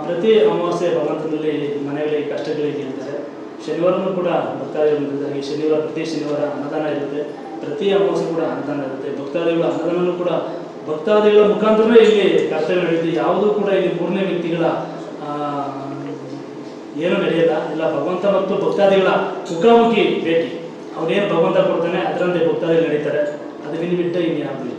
ಪ್ರತಿ ಅಮಾವಾಸ್ಯೆ ಭಗವಂತನಲ್ಲಿ ಮನೆಗಳಿಗೆ ಕಷ್ಟಗಳಿಗೆ ಇರ್ತಾರೆ ಶನಿವಾರನೂ ಕೂಡ ಭಕ್ತಾದಿಗಳು ಹಾಗೆ ಶನಿವಾರ, ಪ್ರತಿ ಶನಿವಾರ ಅನ್ನದಾನ ಇರುತ್ತೆ. ಪ್ರತಿ ಅಮಾವಾಸ್ಯೆ ಕೂಡ ಅನ್ನದಾನ ಇರುತ್ತೆ. ಭಕ್ತಾದಿಗಳ ಅನ್ನದಾನನೂ ಕೂಡ, ಭಕ್ತಾದಿಗಳ ಮುಖಾಂತರವೇ ಇಲ್ಲಿ ಕರ್ತವ್ಯ ನಡೆಯುತ್ತೆ. ಯಾವುದೂ ಕೂಡ ಇಲ್ಲಿ ಮೂರನೇ ವ್ಯಕ್ತಿಗಳ ಏನು ನಡೆಯಲ್ಲ. ಇಲ್ಲ ಭಗವಂತ ಮತ್ತು ಭಕ್ತಾದಿಗಳ ಮುಖಾಮುಖಿ ಭೇಟಿ. ಅವನೇನು ಭಗವಂತ ಕೊಡ್ತಾನೆ ಅದರಂತೆ ಭಕ್ತಾದಿಗಳು ನಡೀತಾರೆ. ಅದು ಬಿಟ್ಟು ಇನ್ಯಾವುದಿಲ್ಲ